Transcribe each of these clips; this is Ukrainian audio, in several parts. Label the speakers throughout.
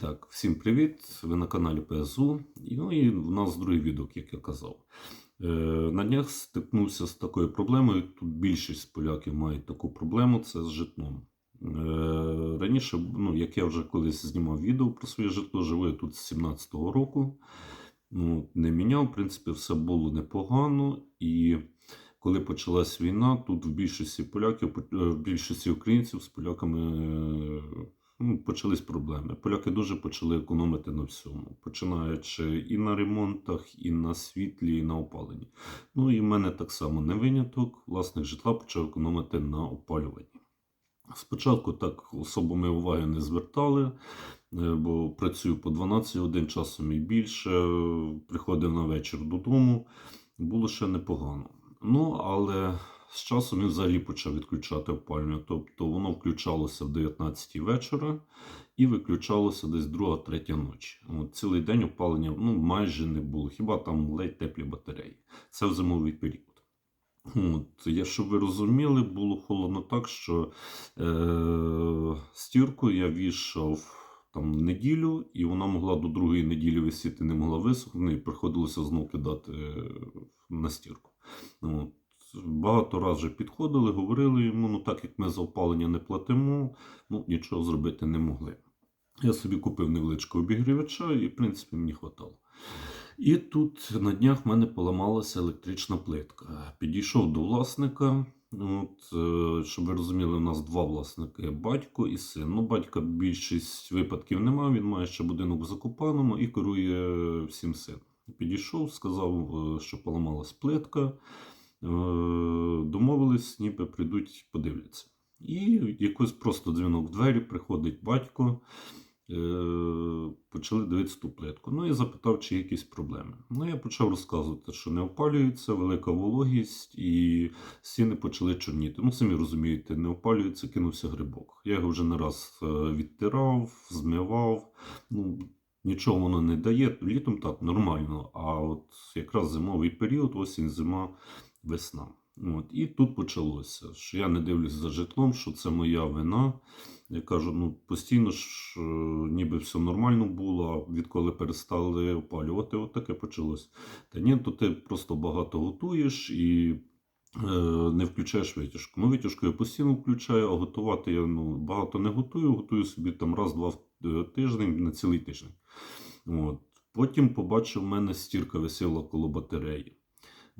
Speaker 1: так, всім привіт! Ви на каналі ПСУ. І, ну, і в нас другий відео, як я казав. Е, на днях стикнувся з такою проблемою. Тут більшість поляків мають таку проблему це з житлом. Е, раніше, ну, як я вже колись знімав відео про своє житло, живу я тут з 17-го року. Ну, не міняв, в принципі, все було непогано. І коли почалась війна, тут в більшості поляків, е, в більшості українців з поляками е, ну, почались проблеми. Поляки дуже почали економити на всьому, починаючи і на ремонтах, і на світлі, і на опаленні. Ну і в мене так само не виняток. Власник житла почав економити на опалюванні. Спочатку так особо ми уваги не звертали, е, бо працюю по 12 годин часом і більше. Приходив на вечір додому, було ще непогано. Ну, але з часом він взагалі почав відключати опалення. Тобто воно включалося в 19 вечора і виключалося десь 2-3 ночі. От, цілий день опалення ну, майже не було, хіба там ледь теплі батареї. Це в зимовий період. От, я, щоб ви розуміли, було холодно так, що е- стірку я вішав там неділю, і вона могла до другої неділі висіти, не могла висохнути, і приходилося знову кидати е, на стірку. От. Багато разів вже підходили, говорили йому, ну так як ми за опалення не платимо, ну нічого зробити не могли. Я собі купив невеличкого обігрівача, і, в принципі, мені хватало. І тут на днях в мене поламалася електрична плитка. Підійшов до власника. От, е, Щоб ви розуміли, у нас два власники батько і син. Ну, батька більшість випадків немає, він має ще будинок в Закопаному і керує всім син. Підійшов, сказав, е, що поламалась плитка. Е, Домовились, ніби прийдуть, подивляться. І якось просто дзвінок в двері, приходить батько. Е, почали дивитися ту плитку. Ну і запитав, чи є якісь проблеми. Ну, я почав розказувати, що не опалюється, велика вологість, і стіни почали чорніти. Ну, самі розумієте, не опалюється, кинувся грибок. Я його вже не раз е, відтирав, змивав. Ну, Нічого воно не дає. Літом так нормально. А от якраз зимовий період, осінь, зима, весна. От. І тут почалося, що я не дивлюсь за житлом, що це моя вина. Я кажу, ну постійно ж е, ніби все нормально було, а відколи перестали опалювати, от таке почалось. Та ні, то ти просто багато готуєш і е, не включаєш витяжку. Ну, витяжку я постійно включаю, а готувати я ну, багато не готую, готую собі там раз-два в е, тиждень на цілий тиждень. От. Потім побачив, в мене стірка висіла коло батареї.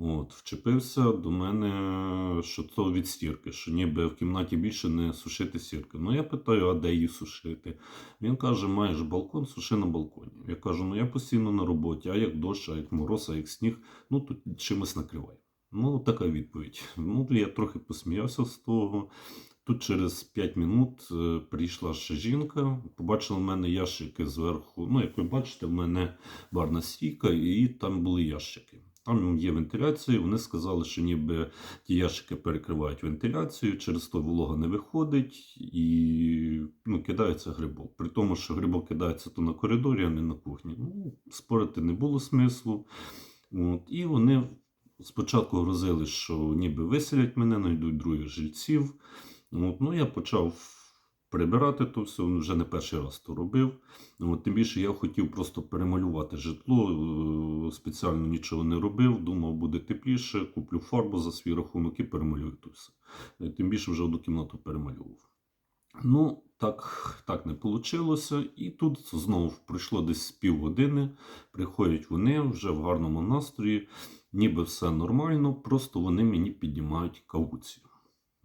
Speaker 1: От, Вчепився до мене, що то від стірки, що ніби в кімнаті більше не сушити стірки. Ну я питаю, а де її сушити? Він каже, маєш балкон, суши на балконі. Я кажу, ну я постійно на роботі, а як дощ, а як мороз, а як сніг, ну тут чимось накривай. Ну, така відповідь. Ну, я трохи посміявся з того. Тут через 5 минут е, прийшла ще жінка, побачила в мене ящики зверху. Ну, як ви бачите, в мене барна стійка, і там були ящики. Там є вентиляція, вони сказали, що ніби ті ящики перекривають вентиляцію, через то волога не виходить і ну, кидається грибок. При тому, що грибок кидається то на коридорі, а не на кухні. Ну, Спорити не було смислу. От. І вони спочатку грозили, що ніби виселять мене, знайдуть других жильців. От. Ну, Я почав прибирати то все, Він вже не перший раз то робив. От, Тим більше я хотів просто перемалювати житло, е, спеціально нічого не робив, думав, буде тепліше, куплю фарбу за свій рахунок і перемалюю то все. Е, Тим більше вже одну кімнату перемалював. Ну, так так не вийшло. І тут знову пройшло десь півгодини. Приходять вони вже в гарному настрої, ніби все нормально, просто вони мені піднімають кауцію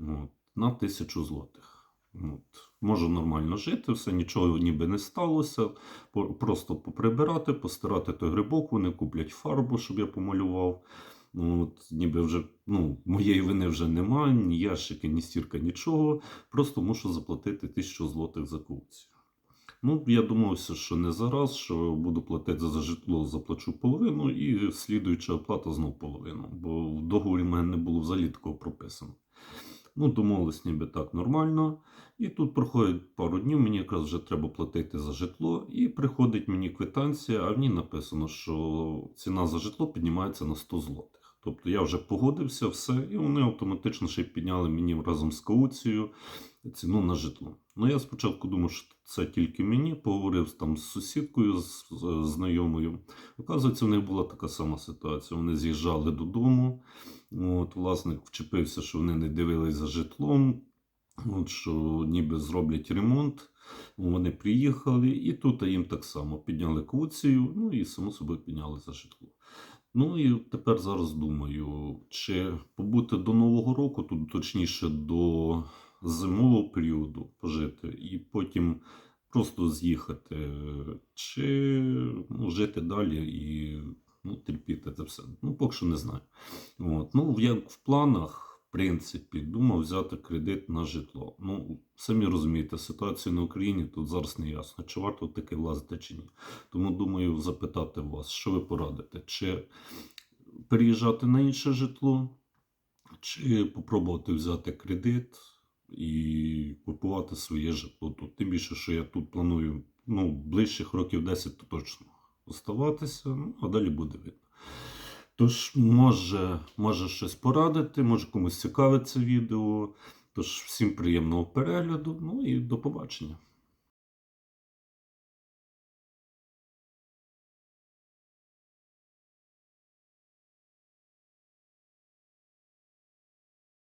Speaker 1: От, на тисячу злотих. От. Можу нормально жити, все, нічого ніби не сталося. Просто поприбирати, постирати той грибок, вони куплять фарбу, щоб я помалював. От, Ніби вже ну, моєї вини вже немає, ні ящики, ні стірка, нічого. Просто мушу заплатити тисячу злотих за кауцію. Ну, я думався, що не зараз, що буду платити за житло, заплачу половину, і слідуюча оплата знов половину. Бо в договорі в мене не було взагалі такого прописано. Ну, домовились ніби так нормально. І тут проходить пару днів, мені якраз вже треба платити за житло, і приходить мені квитанція, а в ній написано, що ціна за житло піднімається на 100 злотих. Тобто я вже погодився, все, і вони автоматично ще й підняли мені разом з кауцією ціну на житло. Ну я спочатку думав, що це тільки мені, поговорив там з сусідкою, з, знайомою. Оказується, в них була така сама ситуація. Вони з'їжджали додому. От, власник вчепився, що вони не дивились за житлом, от, що ніби зроблять ремонт. Вони приїхали, і тут їм так само підняли кауцію, ну і само собою підняли за житло. Ну і тепер зараз думаю, чи побути до Нового року, тут точніше до зимового періоду пожити, і потім просто з'їхати, чи ну, жити далі і ну, терпіти це все. Ну, поки що не знаю. От. Ну, як в планах, в принципі, думав взяти кредит на житло. Ну, самі розумієте, ситуація на Україні тут зараз не ясно, чи варто таки влазити чи ні. Тому думаю запитати вас, що ви порадите? Чи переїжджати на інше житло, чи попробувати взяти кредит і купувати своє житло тут. Тим більше, що я тут планую ну, ближчих років 10 то точно оставатися, ну, а далі буде видно. Тож, може, може щось порадити, може комусь цікавить це відео. Тож, всім приємного перегляду, ну і до побачення.